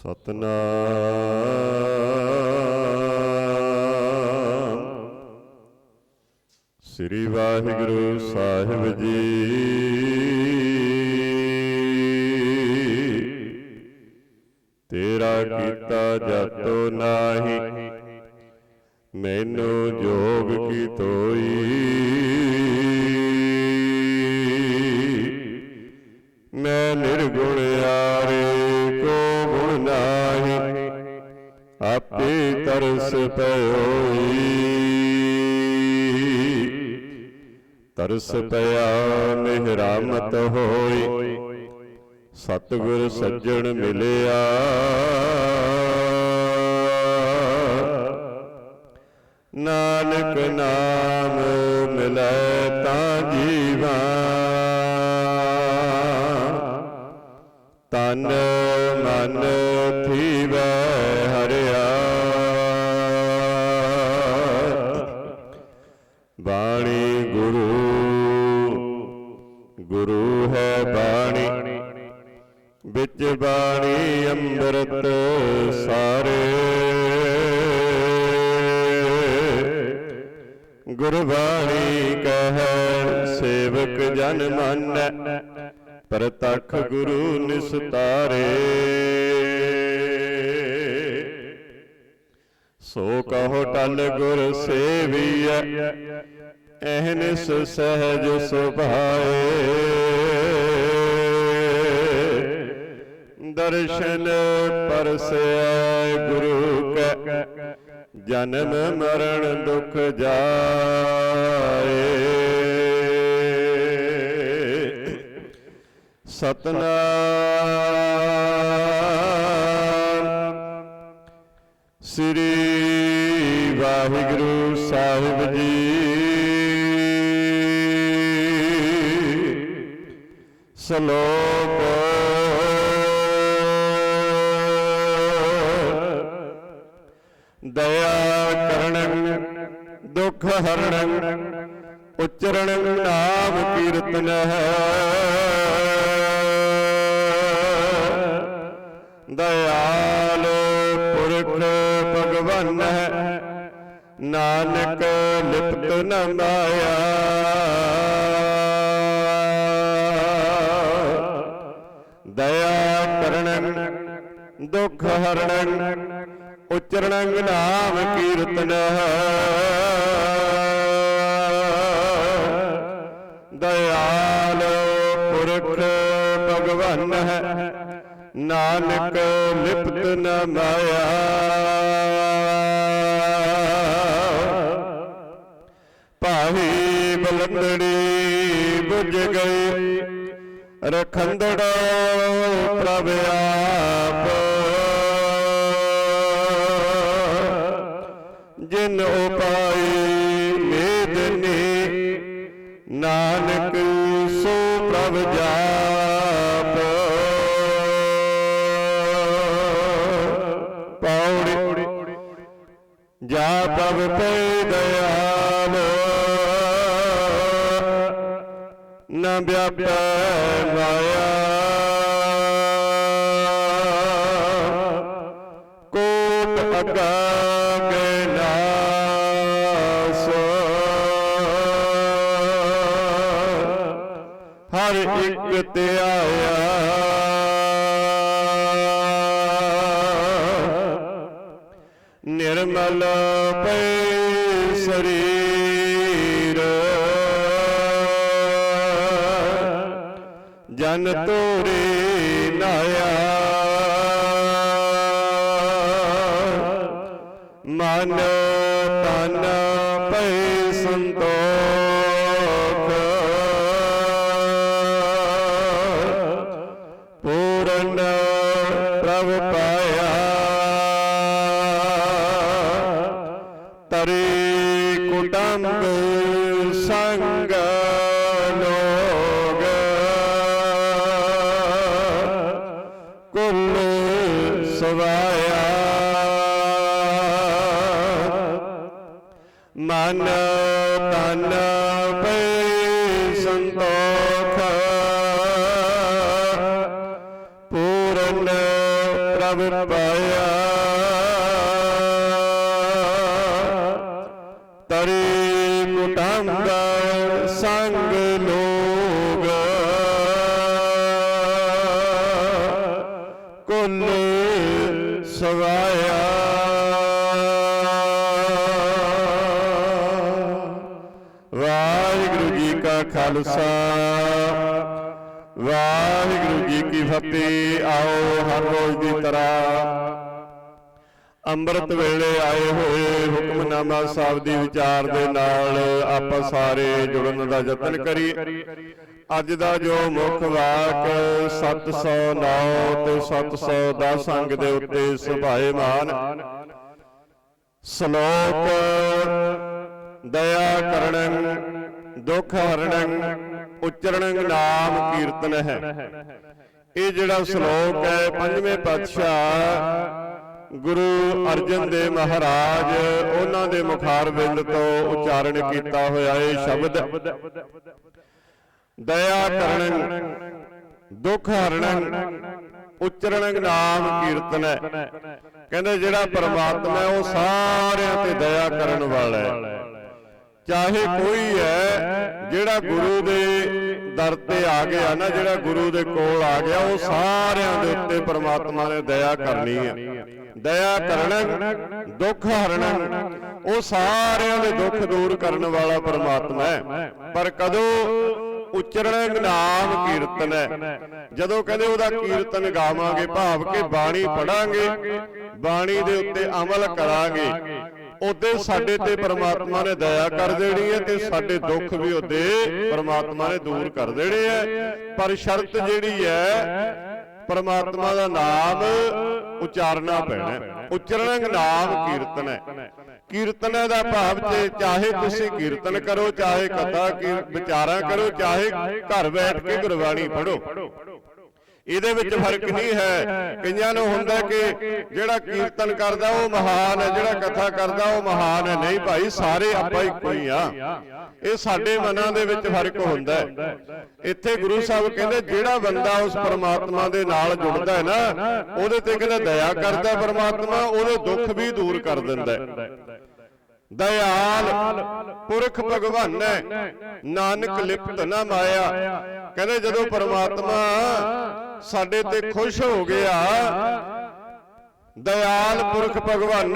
ਸਤਨਾਮ। ਸ੍ਰੀ ਵਾਹਿਗੁਰੂ ਸਾਹਿਬ ਜੀ। ਤੇਰਾ ਕੀਤਾ ਜਾਤੋ ਨਾਹੀ। ਮੈਨੂੰ ਜੋ ਆਪੇ ਤਰਸ ਪਇਓਈ ਤਰਸ ਪਿਆ ਮਿਹਰਾਮਤ ਹੋਈ। ਸਤਿਗੁਰ ਸੱਜਣ ਮਿਲਿਆ। ਨਾਨਕ ਨਾਮ ਮਿਲੈ ਤਾਂ ਜੀਵਾ। ਸੇਵੀਐ ਐਹਨਿਸ ਸਹਿਜ ਸੁਭਾਏ। ਦਰਸ਼ਨ ਪਰਸੈ ਗੁਰੂ ਕੈ। ਜਨਮ ਮਰਨ ਦੁਖ ਜਾਏ। ਸਤਨਾਮ। ਸ੍ਰੀ ਵਾਹਿਗੁਰੂ ਸਾਹਿਬ ਜੀ। ਸ਼ਲੋਕ। ਦਇਆ ਕਰਣ ਦੁਖ ਹਰਣ ਉਚਰਣ ਨਾਮ ਕੀਰਤਨ। ਹੈ ਨਾਨਕ ਲਿਪਤ ਨ ਮਾਇਆ। ਦਇਆ ਕਰਣ ਦੁਖ ਹਰਣ ਉਚਰਣ ਨਾਮ ਕੀਰਤਨ। ਦਇਆਲ ਪੁਰਖ ਭਗਵਾਨ ਹੈ ਨਾਨਕ ਲਿਪਤ ਨ ਮਾਇਆ। ਖੰਦੜ ਪ੍ਰਭ ਆਪ। ਜਿਨ ਉਪਾਈ ਮੇਦਨੀ ਨਾਨਕ ਸੋ ਪ੍ਰਭ ਜਾਪ। ਪੌੜੀ ਜਾ ਪ੍ਰਭ ਪੈ ਦਇਆਲ। ਨ ਵਿਆਪੈ ਕੋਟ ਕੇ ਪੈ ਸੰਤੋਖ ਸੰਤੋਖ ਪੂਰਨ ਪ੍ਰਭ ਪਾਇਆ ਵਾਹਿਗੁਰੂ ਜੀ ਕੀ ਫਤਿਹ। ਆਓ ਹਰ ਰੋਜ਼ ਦੀ ਤਰ੍ਹਾਂ ਅੰਮ੍ਰਿਤ ਵੇਲੇ ਆਏ ਹੋਏ ਹੁਕਮਨਾਮਾ ਸਾਹਿਬ ਦੀ ਵਿਚਾਰ ਦੇ ਨਾਲ ਆਪਾਂ ਸਾਰੇ ਜੁੜਨ ਦਾ ਯਤਨ ਕਰੀ ਅੱਜ ਦਾ ਜੋ ਮੁੱਖ ਵਾਕ 709 ਤੇ 710 ਅੰਗ ਦੇ ਉੱਤੇ ਸੁਭਾਏਮਾਨ, ਸ਼ਲੋਕ, ਦਇਆ ਕਰਣੰ, ਦੁਖ ਹਰਣੰ ਉਚਰਣੰ ਨਾਮ ਕੀਰਤਨ ਹੈ। ਇਹ ਜਿਹੜਾ ਸ਼ਲੋਕ ਹੈ, ਪੰਜਵੇਂ ਪਾਤਸ਼ਾਹ ਗੁਰੂ ਅਰਜਨ ਦੇਵ ਮਹਾਰਾਜ ਉਹਨਾਂ ਦੇ ਮੁਖਾਰਬਿੰਦ ਤੋਂ ਉਚਾਰਨ ਕੀਤਾ ਹੋਇਆ ਇਹ ਸ਼ਬਦ। ਦਇਆ ਕਰਨ ਦੁੱਖ ਹਰਣੰ, ਉਚਰਣੰ ਨਾਮ ਕੀਰਤਨ ਹੈ। ਕਹਿੰਦੇ ਜਿਹੜਾ ਪਰਮਾਤਮਾ ਉਹ ਸਾਰਿਆਂ ਤੇ ਦਇਆ ਕਰਨ ਵਾਲਾ ਹੈ। ਚਾਹੇ ਕੋਈ ਹੈ ਜਿਹੜਾ ਗੁਰੂ ਦੇ ਦਰ ਤੇ ਆ ਗਿਆ ਨਾ ਜਿਹੜਾ ਗੁਰੂ ਦੇ ਕੋਲ ਆ ਗਿਆ ਉਹ ਸਾਰਿਆਂ ਦੇ ਉੱਤੇ ਪਰਮਾਤਮਾ ਨੇ ਦਇਆ ਕਰਨੀ ਹੈ ਦਇਆ ਕਰਨੰ ਦੁੱਖ ਹਰਣੰ ਉਹ ਸਾਰਿਆਂ ਦੇ ਦੁੱਖ ਦੂਰ ਕਰਨ ਵਾਲਾ ਪਰਮਾਤਮਾ ਹੈ। ਪਰ ਕਦੋਂ ਉਚਰਣ ਨਾਮ ਕੀਰਤਨ ਹੈ। ਜਦੋਂ ਕਹਿੰਦੇ ਉਹਦਾ ਕੀਰਤਨ ਗਾਵਾਂਗੇ ਭਾਵ ਕਿ ਬਾਣੀ ਪੜਾਂਗੇ ਬਾਣੀ ਦੇ ਉੱਤੇ ਅਮਲ ਕਰਾਂਗੇ। ਉਹਦੇ ਸਾਡੇ ਤੇ ਪ੍ਰਮਾਤਮਾ ਨੇ ਦਇਆ ਕਰ ਦੇਣੀ ਹੈ ਤੇ ਸਾਡੇ ਦੁੱਖ ਵੀ ਉਹਦੇ ਪ੍ਰਮਾਤਮਾ ਨੇ ਦੂਰ ਕਰ ਦੇਣੇ ਹੈ। ਪਰ ਸ਼ਰਤ ਜਿਹੜੀ ਹੈ ਪ੍ਰਮਾਤਮਾ ਦਾ ਨਾਮ ਉਚਾਰਨਾ ਪੈਣਾ ਹੈ। ਉਚਰਣੰ ਨਾਮ ਕੀਰਤਨ ਹੈ। ਕੀਰਤਨ ਦਾ ਭਾਵ ਤੇ ਚਾਹੇ ਤੁਸੀਂ ਕੀਰਤਨ ਕਰੋ ਚਾਹੇ ਕਥਾ ਕੀ ਵਿਚਾਰਾਂ ਕਰੋ ਚਾਹੇ ਘਰ ਬੈਠ ਕੇ ਗੁਰਬਾਣੀ ਪੜੋ ਇਹਦੇ ਵਿੱਚ ਫ਼ਰਕ ਨਹੀਂ ਹੈ। ਕਈਆਂ ਨੂੰ ਹੁੰਦਾ ਕਿ ਜਿਹੜਾ ਕੀਰਤਨ ਕਰਦਾ ਉਹ ਮਹਾਨ ਹੈ ਜਿਹੜਾ ਕਥਾ ਕਰਦਾ ਉਹ ਮਹਾਨ ਹੈ। ਨਹੀਂ ਭਾਈ ਸਾਰੇ ਆਪਾਂ ਇੱਕੋ ਹੀ ਆ। ਇਹ ਸਾਡੇ ਮਨਾਂ ਦੇ ਵਿੱਚ ਫ਼ਰਕ ਹੁੰਦਾ ਹੈ। ਇੱਥੇ ਗੁਰੂ ਸਾਹਿਬ ਕਹਿੰਦੇ ਜਿਹੜਾ ਬੰਦਾ ਉਸ ਪਰਮਾਤਮਾ ਦੇ ਨਾਲ ਜੁੜਦਾ ਹੈ ਨਾ ਉਹਦੇ ਤੇ ਕਹਿੰਦੇ ਦਇਆ ਕਰਦਾ ਪਰਮਾਤਮਾ ਉਹਦੇ ਦੁੱਖ ਵੀ ਦੂਰ ਕਰ ਦਿੰਦਾ ਹੈ। ਦਇਆਲ ਪੁਰਖ ਭਗਵਾਨ ਹੈ ਨਾਨਕ ਲਿਪਤ ਨਾ ਮਾਇਆ ਕਹਿੰਦੇ ਜਦੋਂ ਪਰਮਾਤਮਾ ਸਾਡੇ ਤੇ ਖੁਸ਼ ਹੋ ਗਿਆ। ਦਇਆਲ ਪੁਰਖ ਭਗਵਾਨ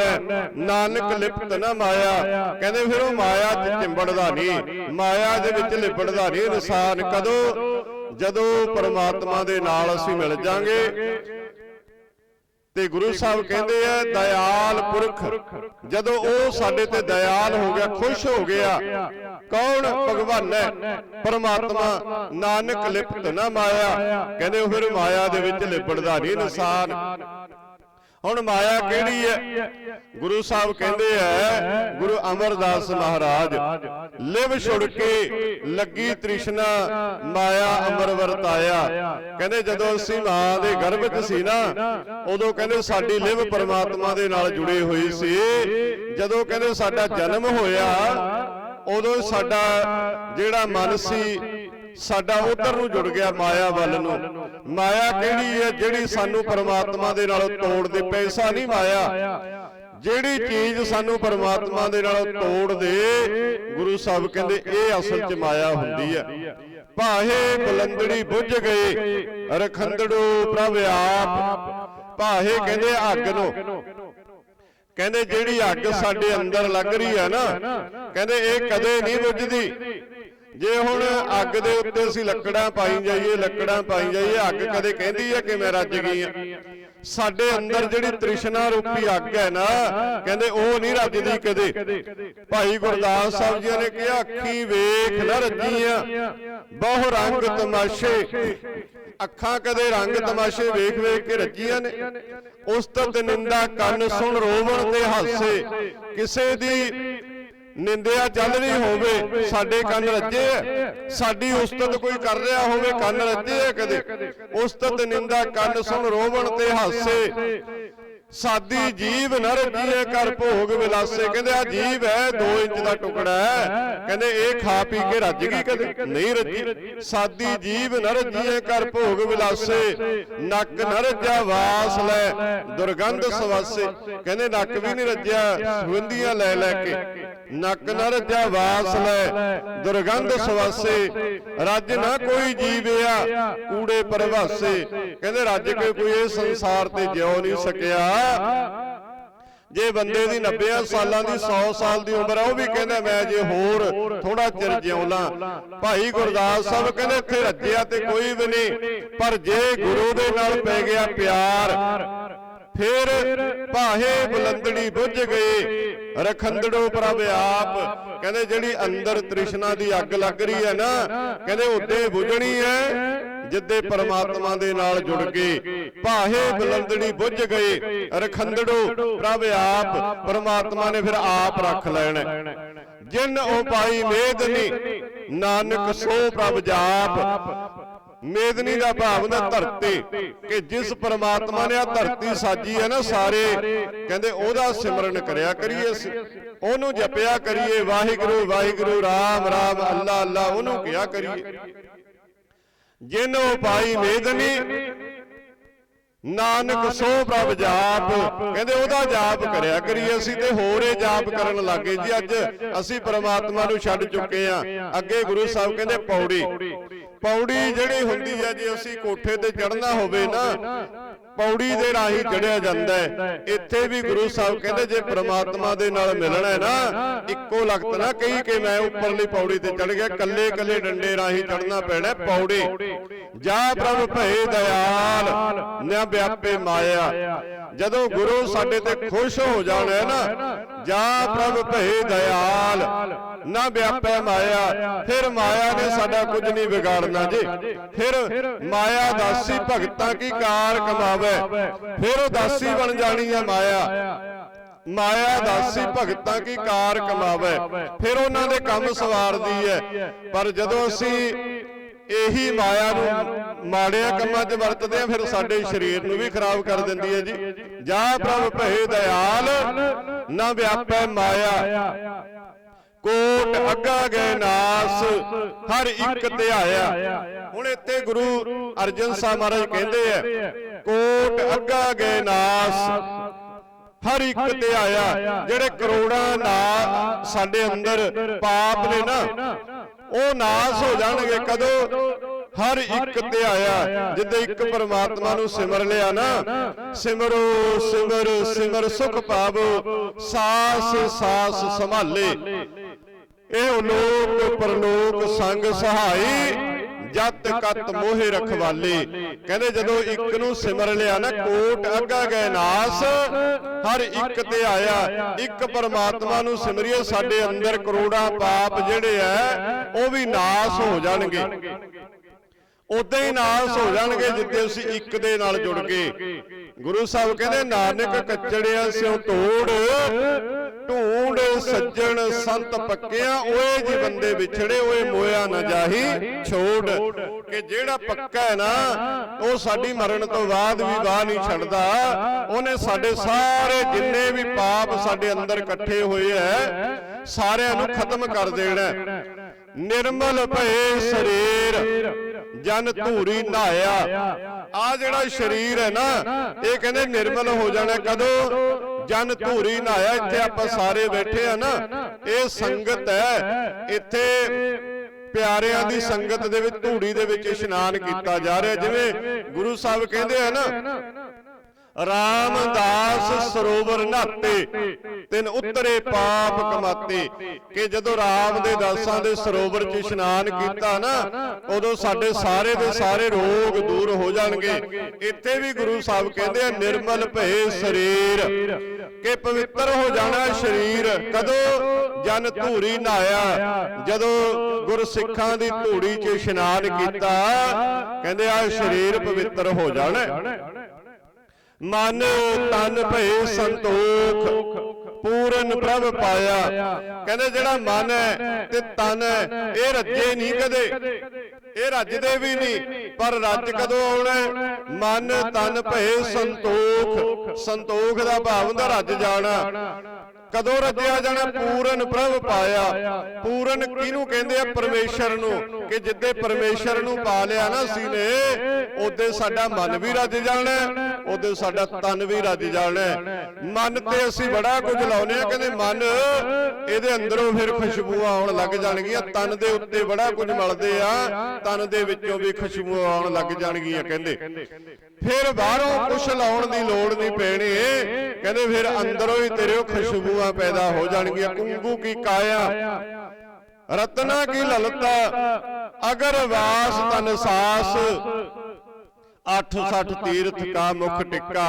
ਨਾਨਕ ਲਿਪਤ ਨਾ ਮਾਇਆ ਕਹਿੰਦੇ ਫਿਰ ਉਹ ਮਾਇਆ 'ਚ ਚਿੰਬੜਦਾ ਨਹੀਂ। ਮਾਇਆ ਦੇ ਵਿੱਚ ਲਿਪੜਦਾ ਨਹੀਂ ਇਨਸਾਨ। ਕਦੋਂ? ਜਦੋਂ ਪਰਮਾਤਮਾ ਦੇ ਨਾਲ ਅਸੀਂ ਮਿਲ ਜਾਾਂਗੇ। ਤੇ ਗੁਰੂ ਸਾਹਿਬ ਕਹਿੰਦੇ ਆ ਦਇਆਲ ਪੁਰਖ। ਜਦੋਂ ਉਹ ਸਾਡੇ ਤੇ ਦਇਆਲ ਹੋ ਗਿਆ ਖੁਸ਼ ਹੋ ਗਿਆ ਕੌਣ? ਭਗਵਾਨ ਹੈ। ਪਰਮਾਤਮਾ। ਨਾਨਕ ਲਿਪਤ ਨਾ ਮਾਇਆ। ਕਹਿੰਦੇ ਉਹ ਫਿਰ ਮਾਇਆ ਦੇ ਵਿੱਚ ਲਿਪੜਦਾ ਨਹੀਂ ਇਨਸਾਨ। ਹੁਣ ਮਾਇਆ ਕਿਹੜੀ ਹੈ? ਗੁਰੂ ਸਾਹਿਬ ਕਹਿੰਦੇ ਆ ਗੁਰੂ ਅਮਰਦਾਸ ਮਹਾਰਾਜ ਲਿਵ ਛੁੜ ਕੇ ਲੱਗੀ ਤ੍ਰਿਸ਼ਨਾ ਮਾਇਆ ਅਮਰ ਵਰਤਾਇਆ। ਕਹਿੰਦੇ ਜਦੋਂ ਅਸੀਂ ਮਾਂ ਦੇ ਗਰਭ 'ਚ ਸੀ ਨਾ ਉਦੋਂ ਕਹਿੰਦੇ ਸਾਡੀ ਲਿਵ ਪਰਮਾਤਮਾ ਦੇ ਨਾਲ ਜੁੜੀ ਹੋਈ ਸੀ। ਜਦੋਂ ਕਹਿੰਦੇ ਸਾਡਾ ਜਨਮ ਹੋਇਆ ਉਦੋਂ ਸਾਡਾ ਜਿਹੜਾ ਮਨ ਸੀ ਸਾਡਾ ਉਧਰ ਨੂੰ ਜੁੜ ਗਿਆ ਮਾਇਆ ਵੱਲ ਨੂੰ। ਮਾਇਆ ਕਿਹੜੀ ਹੈ ਜਿਹੜੀ ਸਾਨੂੰ ਪਰਮਾਤਮਾ ਦੇ ਨਾਲੋਂ ਤੋੜ ਦੇ ਪੈਸਾ ਨਹੀਂ ਮਾਇਆ। ਜਿਹੜੀ ਚੀਜ਼ ਸਾਨੂੰ ਪਰਮਾਤਮਾ ਦੇ ਨਾਲੋਂ ਤੋੜ ਦੇ ਗੁਰੂ ਸਾਹਿਬ ਕਹਿੰਦੇ, ਇਹ ਅਸਲ 'ਚ ਮਾਇਆ ਹੁੰਦੀ ਹੈ ਭਾਹੇ ਬੁਲੰਦੜੀ ਬੁੱਝ ਗਏ ਰਖੰਦੜੂ ਪ੍ਰਭ ਆਪ। ਭਾਹੇ ਕਹਿੰਦੇ ਅੱਗ ਨੂੰ। ਕਹਿੰਦੇ ਜਿਹੜੀ ਅੱਗ ਸਾਡੇ ਅੰਦਰ ਲੱਗ ਰਹੀ ਹੈ ਨਾ, ਕਹਿੰਦੇ ਇਹ ਕਦੇ ਨਹੀਂ ਬੁੱਝਦੀ। ਜੇ ਹੁਣ ਅੱਗ ਦੇ ਉੱਤੇ ਅਸੀਂ ਲੱਕੜਾਂ ਪਾਈ ਜਾਈਏ ਲੱਕੜਾਂ ਪਾਈ ਜਾਈਏ ਅੱਗ ਕਦੇ ਕਹਿੰਦੀ ਹੈ ਕਿ ਮੈਂ ਰੱਜ ਗਈ ਆ ਸਾਡੇ ਅੰਦਰ ਜਿਹੜੀ ਤ੍ਰਿਸ਼ਨਾ ਰੂਪੀ ਅੱਗ ਹੈ ਨਾ ਕਹਿੰਦੇ ਉਹ ਨਹੀਂ ਰੱਜਦੀ ਕਦੇ। ਭਾਈ ਗੁਰਦਾਸ ਸਾਹਿਬ ਜੀ ਨੇ ਕਿਹਾ ਅੱਖੀ ਵੇਖ ਨਾ ਰੱਜੀਆਂ। ਬਹੁ ਰੰਗ ਤਮਾਸ਼ੇ। ਅੱਖਾਂ ਕਦੇ ਰੰਗ ਤਮਾਸ਼ੇ ਵੇਖ ਵੇਖ ਕੇ ਰੱਜੀਆਂ ਨੇ। ਉਸਤਤ ਨਿੰਦਾ ਕੰਨ ਸੁਣ ਰੋਵਣ ਤੇ ਹਾਸੇ। ਕਿਸੇ ਦੀ ਨਿੰਦਿਆ ਚੱਲ ਰਹੀ ਹੋਵੇ ਸਾਡੇ ਕੰਨ ਰੱਜੇ ਐ ਸਾਡੀ ਉਸਤਤ ਕੋਈ ਕਰ ਰਿਹਾ ਹੋਵੇ ਕੰਨ ਰੱਜੇ ਐ ਕਦੇ। ਉਸਤਤ ਨਿੰਦਾ ਕੰਨ ਸੁਣ ਰੋਵਣ ਤੇ ਹਾਸੇ। ਸਾਦੀ ਜੀਵ ਨਰ ਜੀਏ ਕਰ ਭੋਗ ਵਿਲਾਸੇ। ਕਹਿੰਦੇ ਆ ਜੀਵ ਹੈ 2 ਇੰਚ ਦਾ ਟੁਕੜਾ ਹੈ। ਕਹਿੰਦੇ ਇਹ ਖਾ ਪੀ ਕੇ ਰੱਜ ਗਈ ਕਦੇ? ਨਹੀਂ ਰੱਜੀ। ਸਾਦੀ ਜੀਵ ਨਰ ਜੀਏ ਕਰ ਭੋਗ ਵਿਲਾਸੇ। ਨੱਕ ਨ ਰੱਜਿਆ ਵਾਸ ਲੈ। ਦੁਰਗੰਧ ਸਵਾਸੇ। ਕਹਿੰਦੇ ਨੱਕ ਵੀ ਨਹੀਂ ਰੱਜਿਆ ਸੁਗੰਧੀਆਂ ਲੈ ਲੈ ਕੇ। ਨੱਕ ਨ ਰੱਜਿਆ ਵਾਸ ਲੈ। ਦੁਰਗੰਧ ਸਵਾਸੇ। ਰੱਜ ਨਾ ਕੋਈ ਜੀਵਿਆ ਕੂੜੇ ਪਰਵਾਸੇ। ਕਹਿੰਦੇ ਰੱਜ ਕੇ ਕੋਈ ਇਹ ਸੰਸਾਰ ਤੇ ਜਿਉ ਨਹੀਂ ਸਕਿਆ। ਜੇ ਬੰਦੇ ਦੀ 90 ਸਾਲਾਂ ਦੀ 100 ਸਾਲ ਦੀ ਉਮਰ ਹੈ ਉਹ ਵੀ ਕਹਿੰਦਾ ਮੈਂ ਜੇ ਹੋਰ ਥੋੜਾ ਚਿਰ ਜਿਉਣਾ ਭਾਈ ਗੁਰਦਾਸ ਸਾਹਿਬ ਕਹਿੰਦੇ ਇੱਥੇ ਰੱਜਿਆ ਤੇ ਕੋਈ ਵੀ ਨਹੀਂ, ਪਰ ਜੇ ਗੁਰੂ ਦੇ ਨਾਲ ਪੈ ਗਿਆ ਪਿਆਰ, ਫਿਰ ਭਾਹੇ ਬੁਲੰਦੜੀ ਬੁੱਝ ਗਏ ਰਖੰਦੜੋ ਪ੍ਰਭ ਆਪ, ਕਹਿੰਦੇ ਜਿਹੜੀ ਅੰਦਰ ਤ੍ਰਿਸ਼ਨਾ ਦੀ ਅੱਗ ਲੱਗ ਰਹੀ ਹੈ ਨਾ, ਕਹਿੰਦੇ ਉੱਤੇ ਬੁਝਣੀ ਹੈ ਜਿੱਦੇ ਪਰਮਾਤਮਾ ਦੇ ਨਾਲ ਜੁੜ ਗਏ ਭਾਹੇ ਬੁਲੰਦੜੀ ਬੁੱਝ ਗਏ ਰਖੰਦੜੋ ਪ੍ਰਭ ਆਪ ਪਰਮਾਤਮਾ ਨੇ ਫਿਰ ਆਪ ਰੱਖ ਲੈਣਾ। ਜਿਨ ਉਪਾਈ ਮੇਦਨੀ ਨਾਨਕ ਸੋ ਪ੍ਰਭ ਜਾਪ। ਮੇਦਨੀ ਦਾ ਭਾਵ ਹੁੰਦਾ ਧਰਤੀ ਕਿ ਜਿਸ ਪਰਮਾਤਮਾ ਨੇ ਆ ਧਰਤੀ ਸਾਜੀ ਹੈ ਨਾ ਸਾਰੇ। ਕਹਿੰਦੇ ਉਹਦਾ ਸਿਮਰਨ ਕਰਿਆ ਕਰੀਏ ਉਹਨੂੰ ਜਪਿਆ ਕਰੀਏ ਵਾਹਿਗੁਰੂ ਵਾਹਿਗੁਰੂ ਰਾਮ ਰਾਮ ਅੱਲਾ ਅੱਲਾ ਉਹਨੂੰ ਕਿਹਾ ਕਰੀਏ। ਜਿਨ ਉਪਾਈ ਮੇਦਨੀ ਨਾਨਕ ਸੋ ਪ੍ਰਭ ਜਾਪ। ਕਹਿੰਦੇ ਉਹਦਾ ਜਾਪ ਕਰਿਆ ਕਰੀਏ ਅਸੀਂ ਤੇ ਹੋਰੇ ਜਾਪ ਕਰਨ ਲੱਗੇ ਜੀ। ਅੱਜ ਅਸੀਂ ਪ੍ਰਮਾਤਮਾ ਨੂੰ ਛੱਡ ਚੁੱਕੇ ਆ ਅੱਗੇ ਗੁਰੂ ਸਾਹਿਬ ਕਹਿੰਦੇ ਪੌੜੀ। ਪੌੜੀ ਜਿਹੜੀ ਹੁੰਦੀ ਹੈ ਜੇ ਅਸੀਂ ਕੋਠੇ ਤੇ ਚੜਨਾ ਹੋਵੇ ਨਾ ਪੌੜੀ ਦੇ ਰਾਹੀਂ ਚੜਿਆ ਜਾਂਦਾ ਹੈ। ਇੱਥੇ ਵੀ ਗੁਰੂ ਸਾਹਿਬ ਕਹਿੰਦੇ ਜੇ ਪ੍ਰਮਾਤਮਾ ਦੇ ਨਾਲ ਮਿਲਣਾ ਹੈ ਨਾ ਇੱਕੋ ਲਖਤ ਨਾ ਕਹੀ ਕਿ ਮੈਂ ਉੱਪਰਲੀ ਪੌੜੀ ਤੇ ਚੜ ਗਿਆ ਕੱਲੇ ਕੱਲੇ ਡੰਡੇ ਰਾਹੀਂ ਚੜਨਾ ਪੈਣਾ ਪੌੜੀ। ਜਾ ਪ੍ਰਭ ਭਏ ਦਇਆਲ ਨਾ ਵਿਆਪੇ ਮਾਇਆ। ਜਦੋਂ ਗੁਰੂ ਸਾਡੇ ਤੇ ਖੁਸ਼ ਹੋ ਜਾਣਾ ਹੈ ਨਾ? ਜਾ ਪ੍ਰਭ ਭਏ ਦਇਆਲ ਨਾ ਵਿਆਪੈ ਮਾਇਆ ਫਿਰ ਮਾਇਆ ਨੇ ਸਾਡਾ ਕੁਝ ਨਹੀਂ ਵਿਗਾੜਨਾ ਜੀ। ਫਿਰ ਮਾਇਆ ਦਾਸੀ ਭਗਤਾਂ ਕੀ ਕਾਰ ਕਮਾਵੇ? ਫਿਰ ਉਹ ਦਾਸੀ ਬਣ ਜਾਣੀ ਹੈ ਮਾਇਆ। ਮਾਇਆ। ਦਾਸੀ ਭਗਤਾਂ ਕੀ ਕਾਰ ਕਮਾਵੇ? ਫਿਰ ਉਹਨਾਂ ਦੇ ਕੰਮ ਸਵਾਰਦੀ ਹੈ। ਪਰ ਜਦੋਂ ਅਸੀਂ ਇਹੀ ਮਾਇਆ ਨੂੰ ਮਾੜਿਆਂ ਕੰਮਾਂ 'ਚ ਵਰਤਦੇ ਆ ਫਿਰ ਸਾਡੇ ਸਰੀਰ ਨੂੰ ਵੀ ਖਰਾਬ ਕਰ ਦਿੰਦੀ ਹੈ ਜੀ। ਜਾ। ਪ੍ਰਭ ਭਏ ਦਇਆਲ ਨਾ ਵਿਆਪੈ ਮਾਇਆ। ਕੋਟ ਅੱਗਾ ਗਏ ਨਾਸ ਹਰ ਇੱਕ ਧਿਆਇਆ। ਹੁਣ ਇੱਥੇ ਗੁਰੂ ਅਰਜਨ ਸਾਹਿਬ ਮਹਾਰਾਜ ਕਹਿੰਦੇ ਆ ਕੋਟ ਅੱਗਾ ਗਏ ਨਾਸ। ਹਰ ਇੱਕ ਧਿਆਇਆ। ਜਿਹੜੇ ਕਰੋੜਾਂ ਨਾ ਸਾਡੇ ਅੰਦਰ ਪਾਪ ਨੇ ਨਾ ਉਹ ਨਾਸ ਹੋ ਜਾਣਗੇ। ਕਦੋਂ? ਹਰ ਇੱਕ ਧਿਆਇਆ ਜਿੱਦੇ ਇੱਕ ਪਰਮਾਤਮਾ ਨੂੰ ਸਿਮਰ ਲਿਆ ਨਾ। ਸਿਮਰੋ ਸਿਮਰ ਸਿਮਰ ਸੁਖ ਪਾਵੋ। ਸਾਸ ਸਾਸ ਸੰਭਾਲੇ। ਇਹ ਲੋਕ ਪਰਲੋਕ ਸੰਗ ਸਹਾਈ। ਜਤ ਕਤ ਮੋਹਿ ਰਖਵਾਲੇ। ਕਹਿੰਦੇ ਜਦੋਂ ਇੱਕ ਨੂੰ ਸਿਮਰ ਲਿਆ ਨਾ ਕੋਟ ਅੱਗਾ ਗਏ ਨਾਸ। ਹਰ ਇੱਕ ਤੇ ਆਇਆ। ਇੱਕ ਪਰਮਾਤਮਾ ਨੂੰ ਸਿਮਰਿਏ ਸਾਡੇ ਅੰਦਰ ਕਰੋੜਾਂ ਪਾਪ ਜਿਹੜੇ ਐ ਉਹ ਵੀ ਨਾਸ ਹੋ ਜਾਣਗੇ। ਉਦਾਂ ਹੀ ਨਾਸ ਹੋ ਜਾਣਗੇ ਜਿੱਦੇ ਅਸੀਂ ਇੱਕ ਦੇ ਨਾਲ ਜੁੜ ਗਏ। ਗੁਰੂ ਸਾਹਿਬ ਕਹਿੰਦੇ ਨਾਨਕ ਕੱਚੜਿਆ ਸਿਉ ਤੋੜ ਢੂੰਡ ਸੱਜਣ ਸੰਤ ਪੱਕਿਆ ਓਏ ਜੀ ਬੰਦੇ ਵਿਛੜੇ ਓਏ ਮੋਇਆ ਨਾ ਜਾਹੀ ਛੋੜ ਕਿ ਜਿਹੜਾ ਪੱਕਾ ਹੈ ਨਾ ਉਹ ਸਾਡੀ ਮਰਨ ਤੋਂ ਬਾਅਦ ਵੀ ਬਾਹ ਨਹੀਂ ਛੱਡਦਾ। ਉਹਨੇ ਸਾਡੇ ਸਾਰੇ ਜਿੰਨੇ ਵੀ ਪਾਪ ਸਾਡੇ ਅੰਦਰ ਇਕੱਠੇ ਹੋਏ ਐ ਸਾਰਿਆਂ ਨੂੰ ਖਤਮ ਕਰ ਦੇਣਾ ਨਿਰਮਲ ਭਏ ਸਰੀਰ। ਜਨ ਧੂਰੀ ਨਹਾਇਆ। ਆ ਜਿਹੜਾ ਸਰੀਰ ਹੈ ਨਾ ਇਹ ਕਹਿੰਦੇ ਨਿਰਮਲ ਹੋ ਜਾਣਾ ਕਦੋਂ? ਜਨ ਧੂਰੀ ਨਹਾਇਆ ਇੱਥੇ ਆਪਾਂ ਸਾਰੇ ਬੈਠੇ ਆ ਨਾ ਇਹ ਸੰਗਤ ਹੈ ਇੱਥੇ ਪਿਆਰਿਆਂ ਦੀ ਸੰਗਤ ਦੇ ਵਿੱਚ ਧੂੜੀ ਦੇ ਵਿੱਚ ਇਸ਼ਨਾਨ ਕੀਤਾ ਜਾ ਰਿਹਾ ਜਿਵੇਂ ਗੁਰੂ ਸਾਹਿਬ ਕਹਿੰਦੇ ਆ ਨਾ ਰਾਮਦਾਸ ਸਰੋਵਰ ਨਹਾਤੇ ਤਿਨ ਉਤਰੇ ਪਾਪ ਕਮਾਤੇ। ਕਿ ਜਦੋਂ ਰਾਮ ਦੇ ਦਾਸਾਂ ਦੇ ਸਰੋਵਰ 'ਚ ਇਸ਼ਨਾਨ ਕੀਤਾ ਨਾ ਉਦੋਂ ਸਾਡੇ ਸਾਰੇ ਦੇ ਸਾਰੇ ਰੋਗ ਦੂਰ ਹੋ ਜਾਣਗੇ। ਇੱਥੇ ਵੀ ਗੁਰੂ ਸਾਹਿਬ ਕਹਿੰਦੇ ਆ ਨਿਰਮਲ ਭਏ ਸਰੀਰ। ਕਿ ਪਵਿੱਤਰ ਹੋ ਜਾਣਾ ਸਰੀਰ। ਕਦੋਂ ਜਨ ਧੂਰੀ ਨਹਾਇਆ ਜਦੋਂ ਗੁਰਸਿੱਖਾਂ ਦੀ ਧੂੜੀ 'ਚ ਇਸ਼ਨਾਨ ਕੀਤਾ ਕਹਿੰਦੇ ਆ ਸਰੀਰ ਪਵਿੱਤਰ ਹੋ ਜਾਣਾ। ਮਨ ਤਨ ਭਏ ਸੰਤੋਖ, ਪੂਰਨ ਪ੍ਰਭ ਪਾਇਆ। ਕਹਿੰਦੇ ਜਿਹੜਾ ਮਨ ਹੈ ਤੇ ਤਨ ਹੈ, ਇਹ ਰੱਜੇ ਨਹੀਂ ਕਦੇ। ਇਹ ਰੱਜਦੇ ਵੀ ਨਹੀਂ, ਪਰ ਰੱਜ ਕਦੋਂ ਆਉਣਾ ਮਨ ਤਨ ਭਏ ਸੰਤੋਖ। ਸੰਤੋਖ ਦਾ ਭਾਵ ਹੁੰਦਾ ਰੱਜ ਜਾਣਾ। ਕਦੋਂ ਰੱਜਿਆ ਜਾਣਾ? ਪੂਰਨ ਪ੍ਰਭ ਪਾਇਆ। ਪੂਰਨ ਕਿਹਨੂੰ ਕਹਿੰਦੇ ਆ? ਪਰਮੇਸ਼ਰ ਨੂੰ। ਕਿ ਜਿੱਦੇ ਪਰਮੇਸ਼ਰ ਨੂੰ ਪਾ ਲਿਆ ਨਾ ਅਸੀਂ ਨੇ ਸਾਡਾ ਮਨ ਵੀ ਰੱਜ ਜਾਣਾ ਉਹਦੇ ਸਾਡਾ ਤਨ ਵੀ ਰੱਜ ਜਾਣਾ ਮਨ ਤੇ ਅਸੀਂ ਬੜਾ ਕੁਝ ਲਾਉਨੇ ਆ ਕਹਿੰਦੇ ਮਨ ਇਹਦੇ ਅੰਦਰੋਂ ਫਿਰ ਖੁਸ਼ਬੂਆਂ ਆਉਣ ਲੱਗ ਜਾਣਗੀਆਂ। ਤਨ ਦੇ ਉੱਤੇ ਬੜਾ ਕੁਝ ਮਲਦੇ ਆ। ਤਨ ਦੇ ਵਿੱਚੋਂ ਵੀ ਖੁਸ਼ਬੂਆਂ ਆਉਣ ਲੱਗ ਜਾਣਗੀਆਂ ਕਹਿੰਦੇ। ਫਿਰ ਬਾਹਰੋਂ ਕੁਛ ਲਾਉਣ ਦੀ ਲੋੜ ਨਹੀਂ ਪੈਣੀ ਕਹਿੰਦੇ ਫਿਰ ਅੰਦਰੋਂ ਹੀ ਤੇਰੇ ਉਹ ਖੁਸ਼ਬੂਆਂ ਪੈਦਾ ਹੋ ਜਾਣਗੀਆਂ ਕੁੰਗੂ ਕੀ ਕਾਇਆ? ਰਤਨਾ ਕੀ ਲਲਤਾ? ਅਗਰ ਵਾਸ ਤਨ ਸਾਸ 860 ਤੀਰਥ ਕਾ ਮੁਖ ਟਿੱਕਾ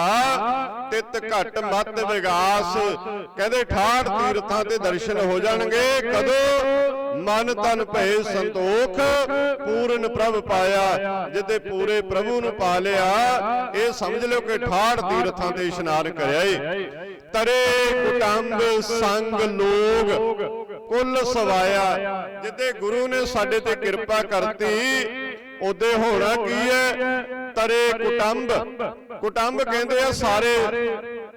ਤਿਤ ਘਟ ਮਤ ਵਿਗਾਸ। ਕਹਿੰਦੇ 68 ਤੀਰਥਾਂ ਤੇ ਦਰਸ਼ਨ ਹੋ ਜਾਣਗੇ। ਕਦੋਂ? ਮਨ ਤਨ ਭਏ ਸੰਤੋਖ। ਪੂਰਨ ਪ੍ਰਭ ਪਾਇਆ ਜਿੱਦੇ ਪੂਰੇ ਪ੍ਰਭੂ ਨੂੰ ਪਾ ਲਿਆ। ਇਹ ਸਮਝ ਲਿਓ ਕਿ 68 ਤੀਰਥਾਂ ਤੇ ਇਸ਼ਨਾਨ ਕਰਿਆ ਏ। ਤਰੇ ਕੁਟੰਬ ਸੰਗ ਲੋਗ ਕੁੱਲ ਸਵਾਇਆ। ਜਿੱਦੇ ਗੁਰੂ ਨੇ ਸਾਡੇ ਤੇ ਕਿਰਪਾ ਕਰਤੀ ਉਹਦੇ ਹੋਣਾ ਕੀ ਹੈ? ਤਰੇ ਕੁਟੰਬ। ਕੁਟੰਬ ਕਹਿੰਦੇ ਆ ਸਾਰੇ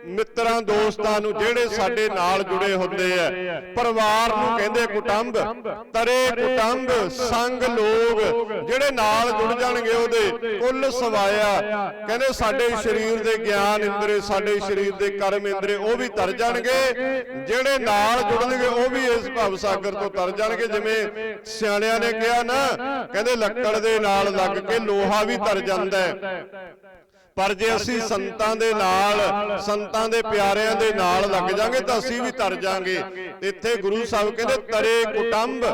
ਮਿੱਤਰਾਂ, ਦੋਸਤਾਂ ਨੂੰ ਜਿਹੜੇ ਸਾਡੇ ਨਾਲ ਜੁੜੇ ਹੁੰਦੇ ਆ, ਪਰਿਵਾਰ ਨੂੰ ਕਹਿੰਦੇ ਕੁਟੰਬ, ਤਰੇ ਕੁਟੰਬ, ਸੰਗ ਲੋਗ, ਜਿਹੜੇ ਨਾਲ ਜੁੜ ਜਾਣਗੇ ਉਹਦੇ, ਕੁੱਲ ਸਵਾਇਆ। ਕਹਿੰਦੇ ਸਾਡੇ ਸਰੀਰ ਦੇ ਗਿਆਨ ਇੰਦਰੇ, ਸਾਡੇ ਸਰੀਰ ਦੇ ਕਰਮ ਇੰਦਰੇ, ਉਹ ਵੀ ਤਰ ਜਾਣਗੇ। ਜਿਹੜੇ ਨਾਲ ਜੁੜਨਗੇ, ਉਹ ਵੀ ਇਸ ਭਵ ਸਾਗਰ ਤੋਂ ਤਰ ਜਾਣਗੇ। ਜਿਵੇਂ ਸਿਆਣਿਆਂ ਨੇ ਕਿਹਾ ਨਾ, ਕਹਿੰਦੇ ਲੱਕੜ ਦੇ ਨਾਲ ਲੱਗ ਕੇ ਲੋਹਾ ਵੀ ਤਰ ਜਾਂਦਾ ਹੈ। ਪਰ ਜੇ ਅਸੀਂ ਸੰਤਾਂ ਦੇ ਨਾਲ ਸੰਤਾਂ ਦੇ ਪਿਆਰਿਆਂ ਦੇ ਨਾਲ ਲੱਗ ਜਾਾਂਗੇ ਤਾਂ ਅਸੀਂ ਵੀ ਤਰ ਜਾਾਂਗੇ। ਇੱਥੇ ਗੁਰੂ ਸਾਹਿਬ ਕਹਿੰਦੇ ਤਰੇ ਕੁਟੰਬ।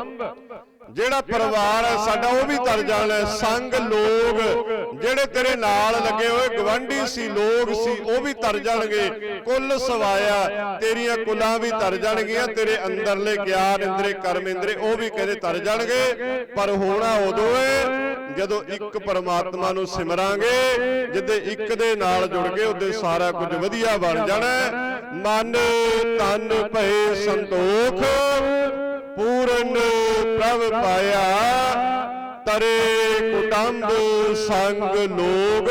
ਜਿਹੜਾ ਪਰਿਵਾਰ ਹੈ ਸਾਡਾ ਉਹ ਵੀ ਤਰ ਜਾਣਾ। ਸੰਗ ਲੋਗ ਜਿਹੜੇ ਤੇਰੇ ਨਾਲ ਲੱਗੇ ਹੋਏ ਗਵੰਡੀ ਸੀ ਲੋਗ ਸੀ ਉਹ ਵੀ ਤਰ ਜਾਣਗੇ। ਕੁੱਲ ਸਵਾਇਆ ਤੇਰੀਆਂ ਕੁਲਾਂ ਵੀ ਤਰ ਜਾਣਗੀਆਂ ਤੇਰੇ ਅੰਦਰਲੇ ਗਿਆਨ ਇੰਦਰੇ ਕਰਮ ਇੰਦਰੇ ਉਹ ਵੀ ਕਹਿੰਦੇ ਤਰ ਜਾਣਗੇ। ਪਰ ਹੋਣਾ ਉਦੋਂ ਹੈ ਜਦੋਂ ਇੱਕ ਪਰਮਾਤਮਾ ਨੂੰ ਸਿਮਰਾਂਗੇ ਜਿੱਦੇ ਇੱਕ ਦੇ ਨਾਲ ਜੁੜ ਕੇ ਉਹਦੇ ਸਾਰਾ ਕੁਝ ਵਧੀਆ ਬਣ ਜਾਣਾ। ਮਨ ਤਨ ਭਏ ਸੰਤੋਖ। ਪੂਰਨ ਪ੍ਰਭ ਪਾਇਆ। ਤਰੇ ਕੁਟੰਬ ਸੰਗ ਲੋਗ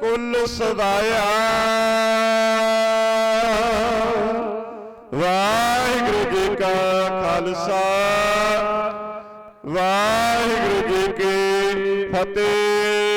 ਕੁੱਲ ਸਦਾਇਆ। ਵਾਹਿਗੁਰੂ ਜੀ ਕਾ ਖਾਲਸਾ। ਵਾਹਿਗੁਰੂ ਜੀ ਕੀ ਫਤਿਹ।